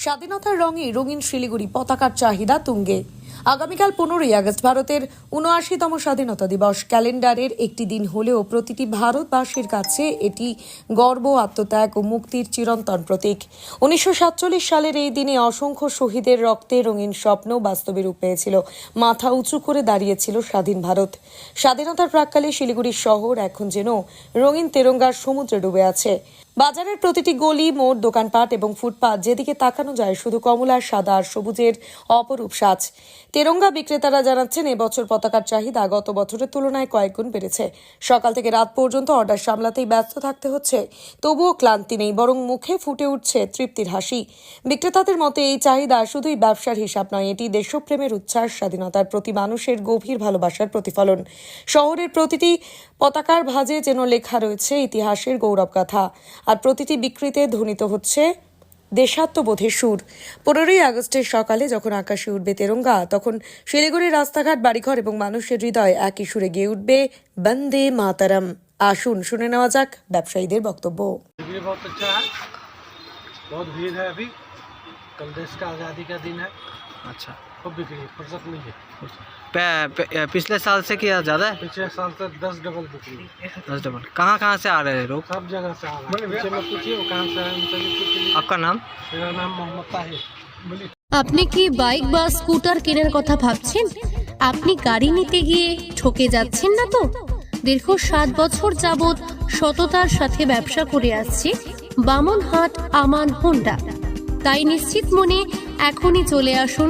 স্বাধীনতার রঙে রঙিন শিলিগুড়ি পতাকার চাহিদা তুঙ্গে। আগামীকাল পনেরোই আগস্ট ভারতের উনআশিতম স্বাধীনতা দিবস। ক্যালেন্ডারের একটি দিন হলেও প্রতিটি ভারতবাসীর কাছে এটি গর্ব, আত্মত্যাগ ও মুক্তির চিরন্তন প্রতীক। উনিশশো সাতচল্লিশ সালের এই দিনে অসংখ্য শহীদের রক্তে রঙিন স্বপ্ন বাস্তবে রূপ পেয়েছিল। মাথা উঁচু করে দাঁড়িয়েছিল স্বাধীন ভারত। স্বাধীনতার প্রাককালে শিলিগুড়ির শহর এখন যেন রঙিন তেরঙ্গার সমুদ্রে ডুবে আছে। বাজারের প্রতিটি গলি, মোড়, দোকানপাট এবং ফুটপাত যেদিকে তাকানো যায় শুধু কমলা, সাদা আর সবুজের অপরূপ সাজ। তেরঙ্গা বিক্রেতারা জানাচ্ছেন, এবছর পতাকার চাহিদা গত বছরের তুলনায় কয়েক গুণ বেড়েছে। সকাল থেকে রাত পর্যন্ত অর্ডার সামলাতেই ব্যস্ত থাকতে হচ্ছে। তবুও ক্লান্তি নেই, বরং মুখে ফুটে উঠছে তৃপ্তির হাসি। বিক্রেতাদের মতে, এই চাহিদা শুধুই ব্যবসার হিসাব নয়, এটি দেশপ্রেমের উচ্ছ্বাস, স্বাধীনতার প্রতি মানুষের গভীর ভালোবাসার প্রতিফলন। শহরের প্রতিটি পতাকার ভাঁজে যেন লেখা রয়েছে ইতিহাসের গৌরব গাথা আর প্রতিটি বিক্রিতে ধ্বনিত হচ্ছে দেশাত্মবোধের সুর পনেরোই আগস্টের সকালে যখন আকাশে উঠবে তেরঙ্গা তখন শিলিগুড়ির রাস্তাঘাট বাড়িঘর এবং মানুষের হৃদয় একই সুরে গেয়ে উঠবে বন্দে মাতারাম আসুন শুনে নেওয়া যাক ব্যবসায়ীদের বক্তব্য बिक्री बहुत अच्छा है बहुत भीड़ है अभी कल देश का आज़ादी का दिन है अच्छा खूब बिक्री है, फुर्सत नहीं है पे- पे- पिछले साल से क्या ज़्यादा है पिछले साल से दस डबल बिक्री दस डबल कहाँ कहाँ से आ रहे हैं लोग सब जगह से आ रहा है पीछे में पूछिए वो कहाँ से है उनसे भी पूछ लीजिए। आपका नाम मेरा नाम मोहम्मद ताहिर बोलिए আপনি কি বাইক বা স্কুটার কেনার কথা ভাবছেন আপনি গাড়ি নিতে গিয়ে ঠকে যাচ্ছেন না তো দীর্ঘ সাত বছর যাবৎ সততার সাথে ব্যবসা করে আসছে বামনহাট আমান হোন্ডা তাই নিশ্চিত মনে এখনই চলে আসুন